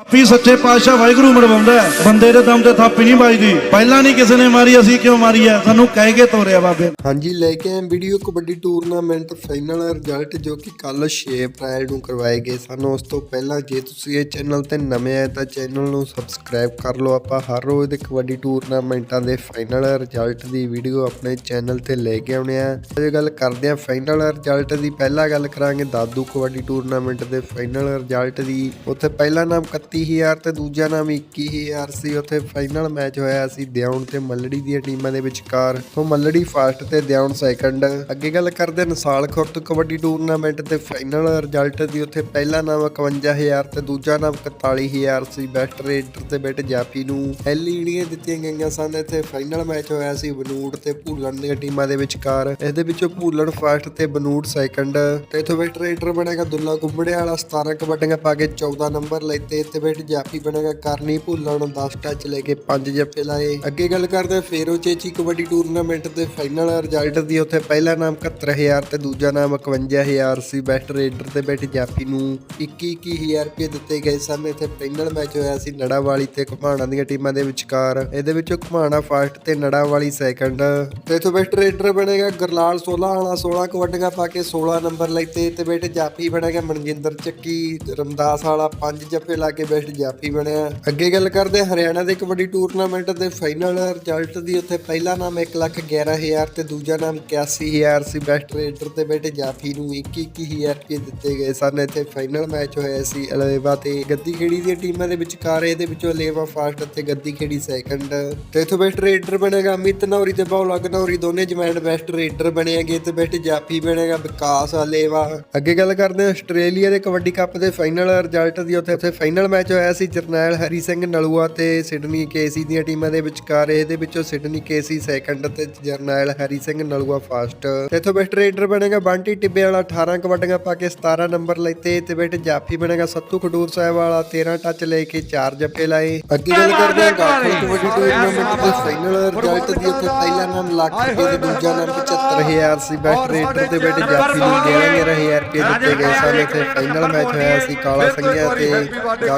ਆਪੀ ਸੱਚੇ ਪਾਤਸ਼ਾਹ ਵਾਹਿਗੁਰੂ ਮਰਵਾਉਂਦਾ ਬੰਦੇ ਦੇ ਦਮ ਤੇ ਥਾਪੀ ਨਹੀਂ ਵੱਜਦੀ। ਪਹਿਲਾਂ ਨਹੀਂ ਕਿਸੇ ਨੇ ਮਾਰੀ, ਅਸੀਂ ਕਿਉਂ ਮਾਰੀ ਹੈ? ਸਾਨੂੰ ਕਹਿ ਕੇ ਤੋਰਿਆ ਬਾਬੇ। ਹਾਂਜੀ, ਲੈ ਕੇ ਆਏ video kabaddi tournament final result ਜੋ ਕਿ ਕੱਲ 6 ਅਪ੍ਰੈਲ ਨੂੰ ਕਰਵਾਏ ਗਏ ਸਨ। ਉਸ ਤੋਂ ਪਹਿਲਾਂ ਜੇ ਤੁਸੀਂ ਇਹ ਚੈਨਲ ਤੇ ਨਵੇਂ ਆਏ ਤਾਂ ਚੈਨਲ ਨੂੰ ਸਬਸਕ੍ਰਾਈਬ ਕਰ ਲਓ। ਆਪਾਂ ਹਰ ਰੋਜ਼ ਦੇ ਕਬੱਡੀ ਟੂਰਨਾਮੈਂਟਾਂ ਦੇ ਫਾਈਨਲ ਰਿਜ਼ਲਟ ਦੀ ਵੀਡੀਓ ਆਪਣੇ ਚੈਨਲ ਤੇ ਲੈ ਕੇ ਆਉਣੇ ਆ। ਅੱਜ ਗੱਲ ਕਰਦੇ ਆ ਫਾਈਨਲ ਰਿਜ਼ਲਟ ਦੀ। ਪਹਿਲਾਂ ਗੱਲ ਕਰਾਂਗੇ ਦਾਦੂ ਕਬੱਡੀ ਟੂਰਨਾਮੈਂਟ ਦੇ ਫਾਈਨਲ ਰਿਜ਼ਲਟ ਦੀ। ਉੱਥੇ ਪਹਿਲਾ ਨਾਮ 31000 ਤੇ ਦੂਜਾ ਨਾਮ 21000 ਸੀ। ਉੱਥੇ ਫਾਈਨਲ ਮੈਚ ਹੋਇਆ ਸੀ ਦਿਉਣ ਤੇ ਮੱਲੜੀ ਦੀਆਂ ਟੀਮਾਂ ਦੇ ਵਿਚਕਾਰ। ਤੋਂ ਮੱਲੜੀ ਫਸਟ ਤੇ ਦਿਉਣ ਸੈਕੰਡ ਅੱਗੇ ਗੱਲ ਕਰਦੇ ਨਸਾਲ ਖੁਰਦ ਕਬੱਡੀ ਟੂਰਨਾਮੈਂਟ ਤੇ ਫਾਈਨਲ ਰਿਜ਼ਲਟ ਦੀ। ਉੱਥੇ ਪਹਿਲਾ ਨਾਮ 51000 ਤੇ ਦੂਜਾ ਨਾਮ 41000 ਸੀ। ਬੈਸਟ ਰੇਡਰ ਤੇ ਬੈਟ ਜਾਪੀ ਨੂੰ ਪਹਿਲੀ ਐਲਈਡੀਆਂ ਦਿੱਤੀਆਂ ਗਈਆਂ ਸਨ। ਇੱਥੇ ਫਾਈਨਲ ਮੈਚ ਹੋਇਆ ਸੀ ਬਨੂੜ ਤੇ ਭੂਲਣ ਦੀਆਂ ਟੀਮਾਂ ਦੇ ਵਿਚਕਾਰ। ਇਸ ਦੇ ਵਿੱਚੋਂ ਭੂਲਣ ਫਸਟ ਤੇ ਬਨੂੜ ਸੈਕੰਡ ਤੇ ਇੱਥੋਂ ਬੈਸਟ ਰੇਡਰ ਬਣੇਗਾ ਦੁੱਲਾ ਗੁੰਬੜੇ ਵਾਲਾ। 17 ਕਬੱਡੀਆਂ ਪਾ ਕੇ 14 ਨੰਬਰ ਲੈਤੇ ਤੇ ਬੈਟ ਜਾਪੀ ਬਣੇਗਾ ਕਰਨੀ ਭੁੱਲਣ 10 ਟੱਚ ਲੈ ਕੇ 5 ਜੱਫੇ ਲਾਏ। ਅੱਗੇ ਗੱਲ ਕਰਦੇ ਹਾਂ, ਫੇਰੋ ਚੇਚੀ ਕਬੱਡੀ ਟੂਰਨਾਮੈਂਟ ਦੇ ਫਾਈਨਲ ਰਿਜ਼ਲਟ ਦੀ, ਉੱਥੇ ਪਹਿਲਾ ਨਾਮ 71000 ਤੇ ਦੂਜਾ ਨਾਮ 51000 ਸੀ ਬੈਸਟ ਰੇਡਰ ਤੇ ਬੈਟ ਜਾਪੀ ਨੂੰ 21000 ਰੁਪਏ ਦਿੱਤੇ ਗਏ ਸਨ। ਇੱਥੇ ਫਾਈਨਲ ਮੈਚ ਹੋਇਆ ਸੀ ਨੜਾਵਾਲੀ ਤੇ ਘਮਾਣਾ ਦੀਆਂ ਟੀਮਾਂ ਦੇ ਵਿਚਕਾਰ। ਇਹਦੇ ਵਿੱਚੋਂ ਘਮਾਣਾ ਫਸਟ ਤੇ ਨੜਾਵਾਲੀ ਸੈਕੰਡ ਤੇ ਇੱਥੋਂ ਬੈਸਟ ਰੇਡਰ ਬਣੇਗਾ ਗਰਲਾਲ 16 ਵਾਲਾ 16 ਕਬੱਡੀਆਂ ਪਾ ਕੇ 16 ਨੰਬਰ ਲੈਤੇ ਤੇ ਬੈਟ ਜਾਪੀ ਬਣੇਗਾ ਮਨਜਿੰਦਰ ਚੱਕੀ, ਰਮਦਾਸ ਵਾਲਾ 5 ਜੱਫੇ ਲਾ ਕੇ ਬੈਸਟ ਜਾਪੀ ਬਣਿਆ। ਅੱਗੇ ਗੱਲ ਕਰਦੇ ਹਰਿਆਣਾ ਦੇ ਕਬੱਡੀ ਟੂਰਨਾਮੈਂਟ ਦੇ ਫਾਈਨਲ ਰਿਜ਼ਲਟ ਦੀ। ਉੱਥੇ ਪਹਿਲਾ ਨਾਮ 111000 ਤੇ ਦੂਜਾ ਨਾਮ 81000 ਸੀ। ਬੈਸਟ ਰੇਡਰ ਤੇ ਬੈਠੇ ਜਾਫੀ ਨੂੰ 21000 ਰੁਪਏ ਦਿੱਤੇ ਗਏ ਸਨ। ਇੱਥੇ ਫਾਈਨਲ ਮੈਚ ਹੋਇਆ ਸੀ ਅਲੇਵਾ ਤੇ ਗੱਦੀ ਖੇੜੀ ਦੀਆਂ ਟੀਮਾਂ ਦੇ ਵਿਚਕਾਰ, ਇਹਦੇ ਵਿੱਚੋਂ ਅਲੇਵਾ ਫਾਸਟ ਅਤੇ ਗੱਦੀ ਖੇੜੀ ਸੈਕੰਡ ਤੇ ਇਥੋਂ ਬੈਸਟ ਰੇਡਰ ਬਣੇਗਾ ਅਮਿਤ ਨੌਰੀ ਤੇ ਬੌਲਾ ਗਨੌਰੀ ਦੋਨੇ ਜਮੈਂਟ ਬੈਸਟ ਰੇਡਰ ਬਣੇਗੇ ਤੇ ਬੈਸਟ ਜਾਫੀ ਬਣੇਗਾ ਵਿਕਾਸ ਅਲੇਵਾ। ਅੱਗੇ ਗੱਲ ਕਰਦੇ ਹਾਂ, ਆਸਟ੍ਰੇਲੀਆ ਦੇ ਕਬੱਡੀ ਕੱਪ ਦੇ ਫਾਈਨਲ ਰਿਜ਼ਲਟ ਦੀ। ਉੱਥੇ ਉੱਥੇ ਫਾਈਨਲ ਮੈਚ ਹੋਇਆ ਸੀ ਜਰਨੈਲ ਹਰੀ ਸਿੰਘ ਨਲੂਆ ਤੇ ਸਿਡਨੀ ਕੇਸੀ ਦੀਆਂ ਟੀਮਾਂ ਦੇ ਵਿਚਕਾਰ। ਇਹਦੇ ਵਿੱਚੋਂ ਸਿਡਨੀ ਕੇਸੀ ਸੈਕੰਡ ਤੇ ਜਰਨੈਲ ਹਰੀ ਸਿੰਘ ਨਲੂਆ ਫਸਟ ਇਥੋਂ ਬੈਸਟ ਰੇਡਰ ਬਣੇਗਾ ਬੰਟੀ ਟਿੱਬੇ ਵਾਲਾ 18 ਕਬੱਡੀਆਂ ਪਾ ਕੇ 17 ਨੰਬਰ ਲੈਤੇ ਤੇ ਬੈਟ ਜਾਫੀ ਬਣੇਗਾ ਸੱਤੂ ਖਡੂਰ ਸਾਹਿਬ ਵਾਲਾ 13 ਟੱਚ ਲੈ ਕੇ 4 ਜੱਫੇ ਲਾਏ। ਅੱਗੇ ਗੱਲ ਕਰਦੇ ਹਾਂ ਗਾਖਲ ਕਬੱਡੀ ਟੂਰਨਾਮੈਂਟ ਦੇ ਫਾਈਨਲ ਰਿਜ਼ਲਟ ਦੀ ਉੱਥੇ ਪਹਿਲਾ ਨਾਮ ਲੱਖ ਰੁਪਏ ਤੇ ਦੂਜਾ ਨਾਮ 75000 ਸੀ। ਬੈਸਟ ਰੇਡਰ ਤੇ ਬੈਟ ਜਾਫੀ ਨੂੰ 11000 ਰੁਪਏ ਦਿੱਤੇ ਗਏ ਸਨ। ਇੱਥੇ ਫਾਈਨਲ ਮੈਚ ਹੋਇਆ ਸੀ ਕਾਲਾ ਸੰਘਿਆ ਤੇ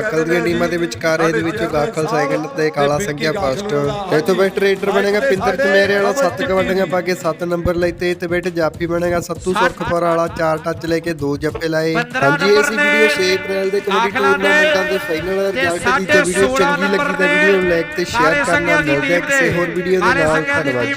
ਗਾਖਲ ਦੀਆਂ ਟੀਮਾਂ ਦੇ ਵਿਚਕਾਰ ਇਹਦੇ ਵਿੱਚੋਂ ਗਾਖਲ ਸੈਕੰਡ ਤੇ ਕਾਲਾ ਸੰਘਿਆ ਫਸਟ ਇੱਥੋਂ ਬੈਸਟ ਰੇਡਰ ਬਣੇਗਾ ਪਿੰਦਰ ਚਮੇਰੇ ਵਾਲਾ 7 ਕਬੱਡੀਆਂ ਪਾ ਕੇ 7 ਨੰਬਰ ਲੈਤੇ ਤੇ ਬੈਟ ਜਾਫੀ ਬਣੇਗਾ ਸੱਤੂ ਸੁਰਖਪੁਰ ਵਾਲਾ 4 ਟੱਚ ਲੈ ਕੇ 2 ਜੱਫੇ ਲਾਏ। ਹਾਂਜੀ ਇਹ ਸੀ ਵੀਡੀਓ 6 ਅਪ੍ਰੈਲ ਦੇ ਕਬੱਡੀ ਟੂਰਨਾਮੈਂਟਾਂ ਦੇ। ਫਾਈਨਲ ਰਿਜ਼ਲਟ ਦੀ ਤੇ ਵੀਡੀਓ ਚੰਗੀ ਲੱਗੀ ਤਾਂ ਵੀਡੀਓ ਨੂੰ। ਲਾਈਕ ਤੇ ਸ਼ੇਅਰ ਕਰਨਾ ਮਿਲਦੇ ਕਿਸੇ ਹੋਰ ਵੀਡੀਓ ਦੇ ਨਾਲ। ਧੰਨਵਾਦ ਜੀ।